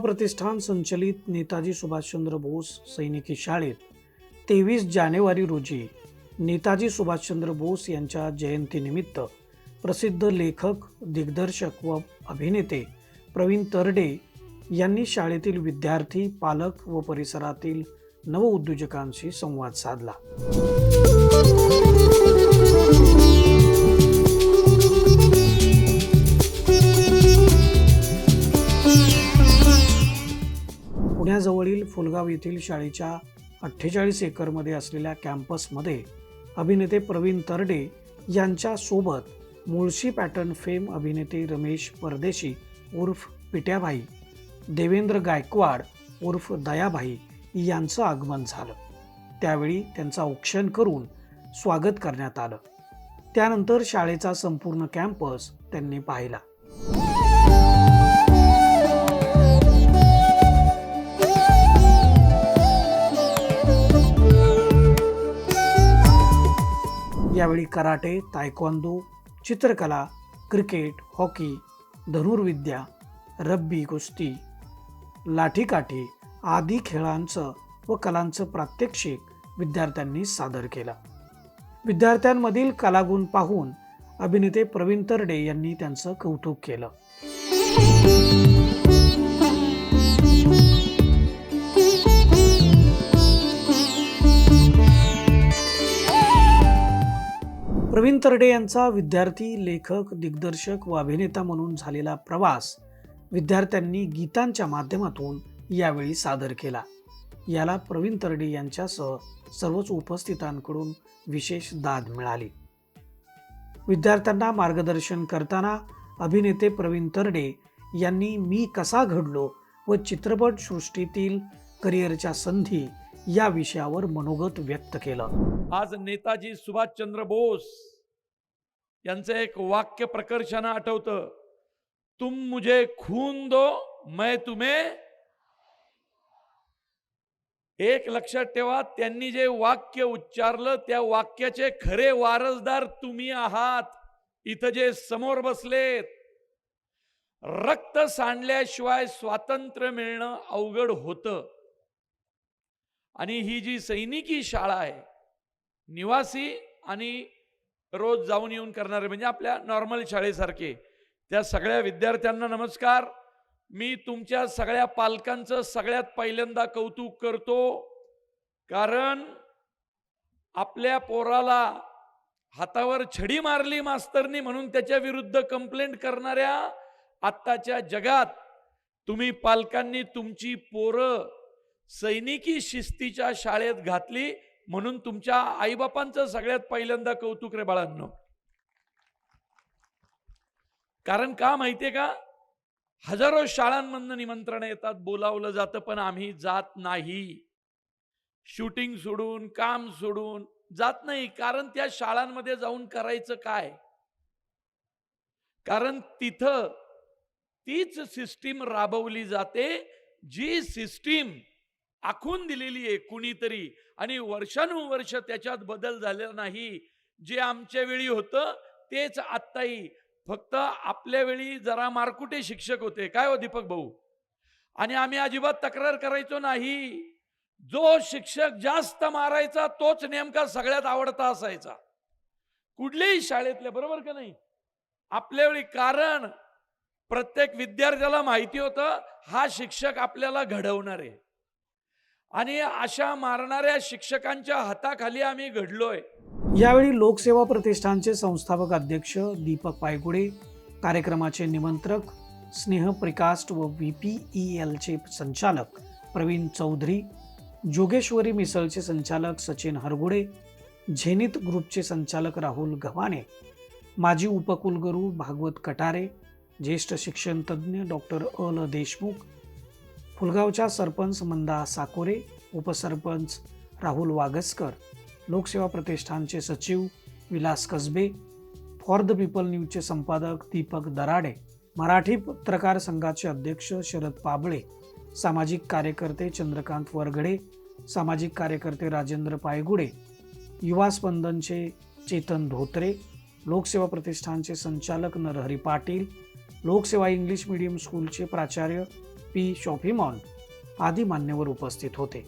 प्रतिष्ठान संचलित नेताजी सुभाषचंद्र बोस सैनिकी शाळेत तेवीस जानेवारी रोजी नेताजी सुभाषचंद्र बोस यांच्या जयंतीनिमित्त प्रसिद्ध लेखक दिग्दर्शक व अभिनेते प्रवीण तरडे यांनी शाळेतील विद्यार्थी पालक व परिसरातील नवउद्योजकांशी संवाद साधला. कोपरगाव येथील शाळेच्या अठ्ठेचाळीस एकरमध्ये असलेल्या कॅम्पसमध्ये अभिनेते प्रवीण तरडे यांच्या सोबत मुळशी पॅटर्न फेम अभिनेते रमेश परदेशी उर्फ पिट्याभाई देवेंद्र गायकवाड उर्फ दयाभाई यांचं आगमन झालं. त्यावेळी त्यांचा औक्षण करून स्वागत करण्यात आलं. त्यानंतर शाळेचा संपूर्ण कॅम्पस त्यांनी पाहिला. यावेळी कराटे तायक्वांदो चित्रकला क्रिकेट हॉकी धनुर्विद्या रब्बी कुस्ती लाठीकाठी आदी खेळांचं व कलांचं प्रात्यक्षिक विद्यार्थ्यांनी सादर केलं. विद्यार्थ्यांमधील कलागुण पाहून अभिनेते प्रवीण तरडे यांनी त्यांचं कौतुक केलं. तरडे यांचा विद्यार्थी लेखक दिग्दर्शक व अभिनेता म्हणून झालेला प्रवास विद्यार्थ्यांनी गीतांच्या माध्यमातून यावेळी सादर केला. याला प्रवीण तरडे यांच्यासह सर्वच उपस्थितांकडून विशेष दाद मिळाली. विद्यार्थ्यांना मार्गदर्शन करताना अभिनेते प्रवीण तरडे यांनी मी कसा घडलो व चित्रपट सृष्टीतील करिअरच्या संधी या विषयावर मनोगत व्यक्त केलं. आज नेताजी सुभाषचंद्र बोस यांचं एक वाक्य प्रकर्षानं आठवतं तुम मुझे खून दो मैं तुम्हें एक लक्षात ठेवा त्यांनी जे वाक्य उच्चारलं त्या वाक्याचे खरे वारसदार तुम्ही आहात. इथं जे समोर बसलेत रक्त सांडल्याशिवाय स्वातंत्र्य मिळणं अवघड होतं. आणि ही जी सैनिकी शाळा आहे निवासी आणि रोज जाऊन येऊन करणारे म्हणजे आपल्या नॉर्मल शाळेसारखे. त्या सगळ्या विद्यार्थ्यांना नमस्कार. मी तुमच्या सगळ्या पालकांचं सगळ्यात पहिल्यांदा कौतुक करतो. कारण आपल्या पोराला हातावर छडी मारली मास्तरनी म्हणून त्याच्या विरुद्ध कंप्लेंट करणाऱ्या आत्ताच्या जगात तुम्ही पालकांनी तुमची पोरं सैनिकी शिस्तीच्या शाळेत घातली. म्हणून तुमच्या आईबापांचं सगळ्यात पहिल्यांदा कौतुक रे बाळांनो. कारण का माहितीये का? हजारो शाळांमधनं निमंत्रण येतात बोलावलं जातं पण आम्ही जात नाही. शूटिंग सोडून काम सोडून जात नाही. कारण त्या शाळांमध्ये जाऊन करायचं काय? कारण तिथं तीच सिस्टीम राबवली जाते जी सिस्टीम आखून दिलेली आहे कुणीतरी. आणि वर्षानुवर्ष त्याच्यात बदल झालेला नाही. जे आमच्या वेळी होतं तेच आत्ताही. फक्त आपल्या वेळी जरा मारकुटे शिक्षक होते. काय हो दीपक भाऊ? आणि आम्ही अजिबात तक्रार करायचो नाही. जो शिक्षक जास्त मारायचा तोच नेमका सगळ्यात आवडता असायचा. कुठल्याही शाळेतल्या बरोबर का नाही? आपल्या वेळी कारण प्रत्येक विद्यार्थ्याला माहिती होतं हा शिक्षक आपल्याला घडवणार. आहे आणि अशा मारणाऱ्या शिक्षकांच्या हाताखाली आम्ही घडलोय. यावेळी लोकसेवा प्रतिष्ठानचे संस्थापक अध्यक्ष दीपक पायगुडे कार्यक्रमाचे निमंत्रक स्नेह प्रिकास्ट व व्ही पी ई एलचे संचालक प्रवीण चौधरी जोगेश्वरी मिसळचे संचालक सचिन हरगुडे झेनित ग्रुपचे संचालक राहुल गव्हाणे माजी उपकुलगुरू भागवत कटारे ज्येष्ठ शिक्षणतज्ज्ञ डॉक्टर अल देशमुख फुलगावच्या सरपंच मंदा साकोरे उपसरपंच राहुल वागसकर लोकसेवा प्रतिष्ठानचे सचिव Vilas Kasbe for the people न्यूजचे संपादक दीपक दराडे मराठी पत्रकार संघाचे अध्यक्ष शरद पाबळे सामाजिक कार्यकर्ते चंद्रकांत वरघडे सामाजिक कार्यकर्ते राजेंद्र पायगुडे युवा स्पंदनचे चेतन धोत्रे लोकसेवा प्रतिष्ठानचे संचालक नरहरी पाटील लोकसेवा इंग्लिश मीडियम स्कूलचे प्राचार्य पी. शॉफिमॉन आदी मान्यवर उपस्थित होते.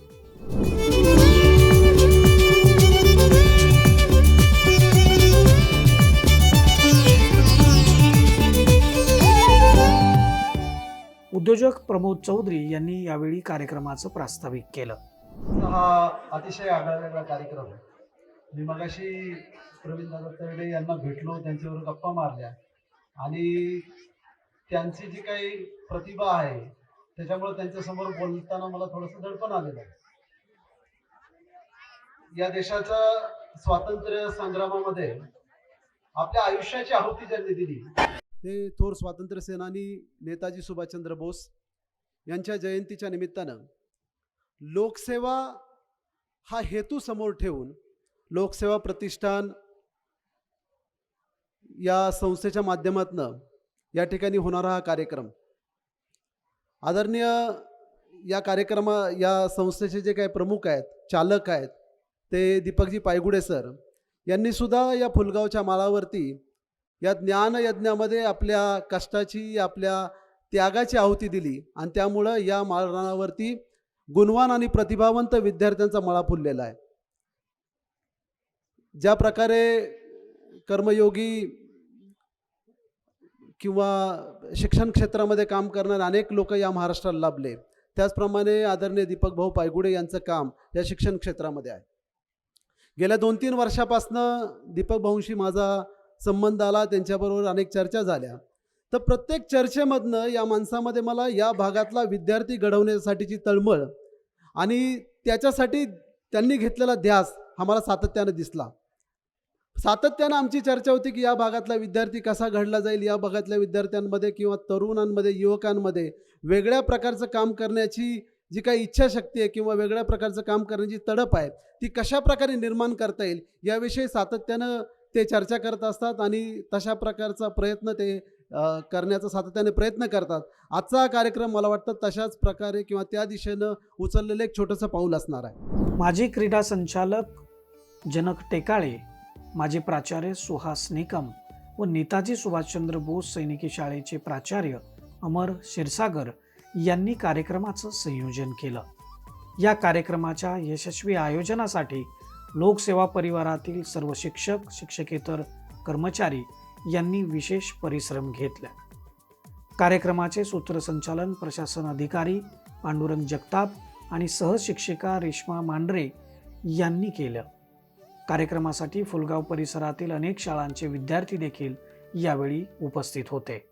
उद्योजक प्रमोद चौधरी यांनी यावेळी कार्यक्रमाचं प्रास्ताविक केलं. हा अतिशय आगळा कार्यक्रम आहे. मी मगाशी प्रवीण दादा यांना भेटलो त्यांच्यावर गप्पा मारल्या आणि त्यांची जी काही प्रतिभा आहे त्याच्यामुळे त्यांच्यासमोर बोलताना मला थोडस दडपण आलेलं आहे. या देशाच्या स्वातंत्र्य संग्रामामध्ये आपल्या आयुष्याची आहुती ज्यांनी दिली ते थोर स्वातंत्र्य सेनानी नेताजी सुभाषचंद्र बोस यांच्या जयंतीच्या निमित्तानं लोकसेवा हा हेतू समोर ठेवून लोकसेवा प्रतिष्ठान या संस्थेच्या माध्यमातनं या ठिकाणी होणारा हा कार्यक्रम आदरणीय या कार्यक्रमा या संस्थेचे जे काही प्रमुख आहेत चालक आहेत ते दीपकजी पायगुडे सर यांनी सुद्धा या फुलगावच्या माळावरती या ज्ञानयज्ञामध्ये आपल्या कष्टाची आपल्या त्यागाची आहुती दिली आणि त्यामुळं या माळरानावरती गुणवान आणि प्रतिभावंत विद्यार्थ्यांचा मळा फुललेला आहे. ज्या प्रकारे कर्मयोगी किंवा शिक्षण क्षेत्रामध्ये काम करणारे अनेक लोक या महाराष्ट्राला लाभले. त्याचप्रमाणे आदरणीय दीपक भाऊ पायगुडे यांचं काम या शिक्षण क्षेत्रामध्ये आहे. गेल्या दोन तीन वर्षापासनं दीपक भाऊंशी माझा संबंध आला त्यांच्याबरोबर अनेक चर्चा झाल्या. तर प्रत्येक चर्चेमधनं या माणसामध्ये मला या भागातला विद्यार्थी घडवण्यासाठीची तळमळ आणि त्याच्यासाठी त्यांनी घेतलेला ध्यास हा मला सातत्यानं दिसला. सातत्यानं आमची चर्चा होती की या भागातला विद्यार्थी कसा घडला जाईल या भागातल्या विद्यार्थ्यांमध्ये किंवा तरुणांमध्ये युवकांमध्ये वेगळ्या प्रकारचं काम करण्याची जी काही इच्छाशक्ती आहे किंवा वेगळ्या प्रकारचं काम करण्याची तडप आहे ती कशा प्रकारे निर्माण करता येईल याविषयी सातत्यानं ते चर्चा करत असतात आणि तशा प्रकारचा प्रयत्न ते करण्याचा सातत्याने प्रयत्न करतात. आजचा हा कार्यक्रम मला वाटतं तशाच प्रकारे किंवा त्या दिशेनं उचललेलं एक छोटंसं पाऊल असणार आहे. माजी क्रीडा संचालक जनक टेकाळे माजी प्राचार्य सुहास निकम व नेताजी सुभाषचंद्र बोस सैनिकी शाळेचे प्राचार्य अमर क्षीरसागर यांनी कार्यक्रमाचं संयोजन केलं. या कार्यक्रमाच्या यशस्वी आयोजनासाठी लोकसेवा परिवारातील सर्व शिक्षक शिक्षकेतर कर्मचारी यांनी विशेष परिश्रम घेतले. कार्यक्रमाचे सूत्रसंचालन प्रशासन अधिकारी पांडुरंग जगताप आणि सहशिक्षिका रेश्मा मांढरे यांनी केलं. कार्यक्रमासाठी फुलगाव परिसरातील अनेक शाळांचे विद्यार्थी देखील यावेळी उपस्थित होते.